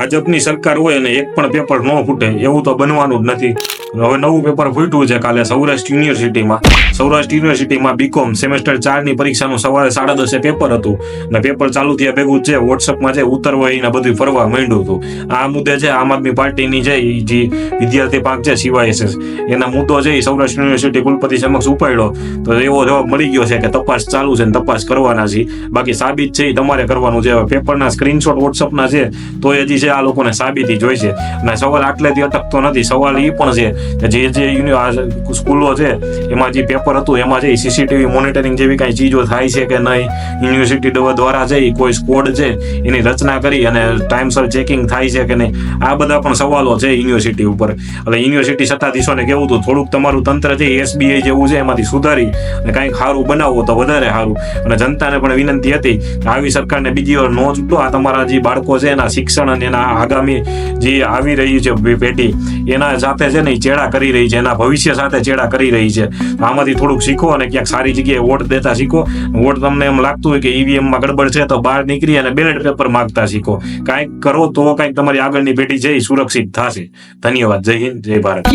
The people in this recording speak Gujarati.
ભાજપની સરકાર હોય અને એક પણ પેપર ન ફૂટે એવું તો બનવાનું જ નથી. હવે નવું પેપર ફૂટ્યું છે કાલે સૌરાષ્ટ્ર યુનિવર્સિટીમાં સૌરાષ્ટ્ર યુનિવર્સિટીમાં બીકોમ સેમેસ્ટર ચારની પરીક્ષાનું સવારે સાડા દસે પેપર હતું. અને પેપર ચાલુ થયા ભેગું છે વોટ્સઅપમાં છે ઉતરવા એને બધું ફરવા માંડ્યું હતું. આ મુદ્દે છે આમ આદમી પાર્ટીની છે એ જે વિદ્યાર્થી પાંખ છે સીવાયએસએસ એના મુદ્દો છે એ સૌરાષ્ટ્ર યુનિવર્સિટી કુલપતિ સમક્ષ ઉપાડ્યો, તો એવો જવાબ મળી ગયો છે કે તપાસ ચાલુ છે ને તપાસ કરવાના છે બાકી સાબિત છે એ તમારે કરવાનું છે. પેપરના સ્ક્રીનશોટ વોટ્સઅપના છે, તો હજી છે આ લોકોને સાબિતી જોઈશે અને સવાલ આટલેથી અટકતો નથી. સવાલ એ પણ છે જે જે સ્કૂલો છે, એમાં જે પેપર હતું, એમાં છે સીસીટીવી મોનિટરિંગ જેવી કાંઈ ચીજો થાય છે કે નહીં? યુનિવર્સિટી દ્વારા છે કોઈ સ્કોડ છે, એની રચના કરી અને ટાઈમસર ચેકિંગ થાય છે કે નહીં? આ બધા પણ સવાલો છે યુનિવર્સિટી ઉપર. એટલે યુનિવર્સિટી સત્તાધીશોને કેવું હતું? થોડુંક તમારું તંત્ર છે એસબીઆઈ જેવું છે, એમાંથી સુધારી અને કાંઈક સારું બનાવવું તો વધારે સારું. અને જનતાને પણ વિનંતી હતી કે આવી સરકારને બીજી વાર ન ચૂકતો આ તમારા જે બાળકો છે, એના શિક્ષણ અને એના આગામી જે આવી રહી છે પેઢી, એના સાથે છે ને ચેડા કરી રહી છે, એના ભવિષ્ય સાથે ચેડા કરી રહી છે. આમાંથી થોડુંક શીખો અને ક્યાંક સારી જગ્યાએ વોટ દેતા શીખો. વોટ તમને એમ લાગતું હોય કે ઈવીએમમાં ગડબડ છે તો બહાર નીકળી અને બેલેટ પેપર માગતા શીખો. કાંઈક કરો તો કાંઈક તમારી આગળની પેઢી છે એ સુરક્ષિત થશે. ધન્યવાદ. જય હિન્દ, જય ભારત.